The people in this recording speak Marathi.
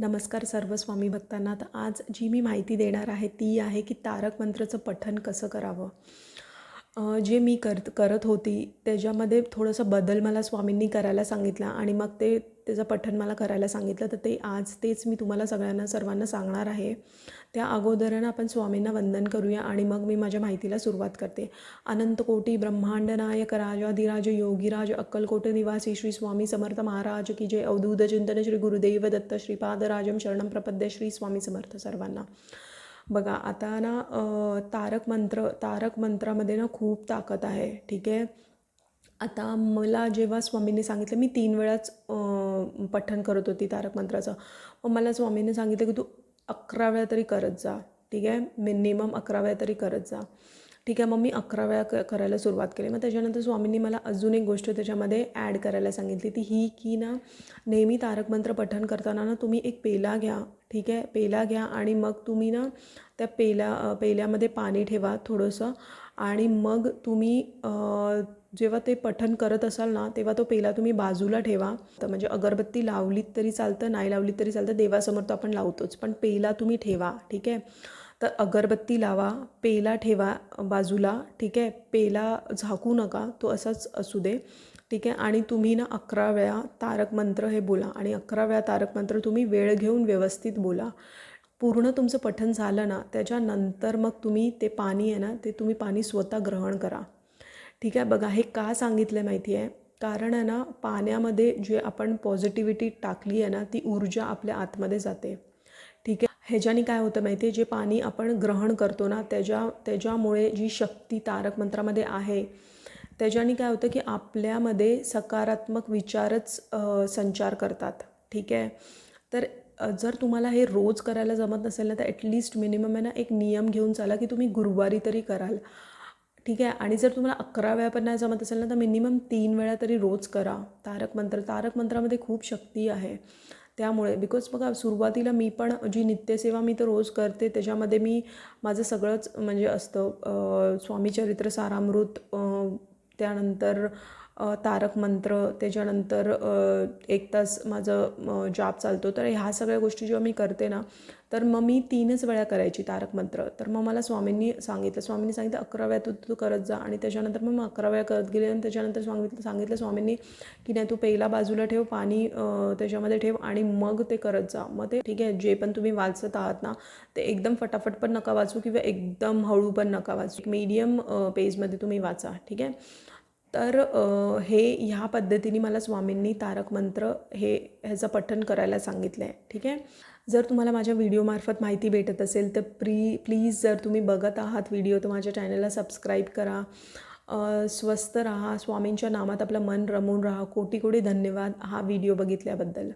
नमस्कार सर्व स्वामी भक्तांना. तर आज जी मी माहिती देणार आहे ती आहे की तारक मंत्राचं पठन कसं करावं? जे मी करत करत होती त्याच्यामध्ये थोडंसं बदल मला स्वामींनी करायला सांगितला आणि मग ते त्याचं पठण मला करायला सांगितलं. तर ते आज तेच मी तुम्हाला सगळ्यांना सर्वांना सांगणार आहे. त्या अगोदरनं आपण स्वामींना वंदन करूया आणि मग मी माझ्या माहितीला सुरुवात करते. अनंतकोटी ब्रह्मांड नायक राजाधिराज योगीराज अक्कलकोट निवासी श्री स्वामी समर्थ महाराज की जय. अवधूत चिंतन श्री गुरुदेव दत्त श्रीपादराजम शरणम प्रपद्य श्री स्वामी समर्थ सर्वांना. बघा आता ना तारक मंत्र तारक मंत्रामध्ये ना खूप ताकद आहे ठीक आहे? आता मला जेव्हा स्वामींनी सांगितलं मी तीन वेळाच पठण करत होती तारक मंत्राचं. मग मला स्वामींनी सांगितलं की तू अकरा वेळा तरी करत जा ठीक आहे? मिनिमम अकरा वेळा तरी करत जा. ठीक आहे मग मी अकरा वेळा क करायला सुरुवात केली. मग त्याच्यानंतर स्वामींनी मला अजून एक गोष्ट त्याच्यामध्ये ॲड करायला सांगितली. ती ही की ना नेहमी तारक मंत्र पठण करताना ना तुम्ही एक पेला घ्या. ठीक आहे पेला घ्या आणि मग तुम्ही ना त्या पेल्या पेल्यामध्ये पाणी ठेवा थोडंसं आणि मग तुम्ही जेव्हा ते पठण करत असाल ना तेव्हा तो पेला तुम्ही बाजूला ठेवा. तर म्हणजे अगरबत्ती लावलीत तरी चालतं नाही लावलीत तरी चालतं देवासमोर तर आपण लावतोच. पण पेला तुम्ही ठेवा. ठीक आहे? तर अगरबत्ती लावा पेला ठेवा बाजूला ठीक आहे? पेला झाकू नका तो असाच असू दे ठीक आहे? आणि तुम्ही ना अकरा वेळा तारक मंत्र हे बोला आणि अकरा वेळा तारक मंत्र तुम्ही वेळ घेऊन व्यवस्थित बोला. पूर्ण तुमचं पठण झालं ना त्याच्यानंतर मग तुम्ही ते पाणी आहे ना ते तुम्ही पाणी स्वतः ग्रहण करा. ठीक आहे? बघा हे का सांगितलं माहिती आहे? कारण आहे ना पाण्यामध्ये जे आपण पॉझिटिव्हिटी टाकली आहे ना ती ऊर्जा आपल्या आतमध्ये जाते. आहे ह्याच्याने काय होतं माहिती आहे? जे पाणी आपण ग्रहण करतो ना त्याच्या त्याच्यामुळे जी शक्ती तारक मंत्रामध्ये आहे त्याच्याने काय होतं की आपल्यामध्ये सकारात्मक विचारच संचार करतात. ठीक आहे? तर जर तुम्हाला हे रोज करायला जमत नसेल ना तर ॲटलिस्ट मिनिमम आहे ना एक नियम घेऊन चाला की तुम्ही गुरुवारी तरी कराल. ठीक आहे? आणि जर तुम्हाला अकरा वेळा पण नाही जमत असेल ना तर मिनिमम तीन वेळा तरी रोज करा. तारक मंत्र तारक मंत्रामध्ये खूप शक्ती आहे. त्यामुळे बिकॉज बघा सुरुवातीला मी पण जी नित्यसेवा मी तर रोज करते त्याच्यामध्ये मी माझं सगळंच म्हणजे असतं स्वामीचरित्र स्वामी चरित्र सारामृत त्यानंतर तारक मंत्र त्याच्यानंतर एक तास माझं जॉब जाप चालतो. तर ह्या सगळ्या गोष्टी जेव्हा मी करते ना तर मग मी तीनच वेळा करायची तारक मंत्र. तर मग मला स्वामींनी सांगितलं स्वामींनी सांगितलं अकरा वेळा तू तू करत जा. आणि त्याच्यानंतर मग अकरा वेळा करत गेले आणि त्याच्यानंतर सांगितलं सांगितलं स्वामींनी की नाही तू पहिला बाजूला ठेव पाणी त्याच्यामध्ये ठेव आणि मग ते करत जा. मग ते ठीक आहे जे पण तुम्ही वाचत आहात ना ते एकदम फटाफट पण नका वाचू किंवा एकदम हळू पण नका वाचू. मीडियम पेजमध्ये तुम्ही वाचा ठीक आहे? तर हे ह्या पद्धतीने मला स्वामींनी तारक मंत्र हे ह्याचं पठण करायला सांगितलं आहे ठीक आहे? जर तुम्हाला माझ्या व्हिडिओमार्फत माहिती भेटत असेल तर प्री प्लीज जर तुम्ही बघत आहात व्हिडिओ तर माझ्या चॅनलला सबस्क्राईब करा. स्वस्त राहा. स्वामींच्या नामात आपलं मन रमून राहा. कोटी कोटी धन्यवाद हा व्हिडिओ बघितल्याबद्दल.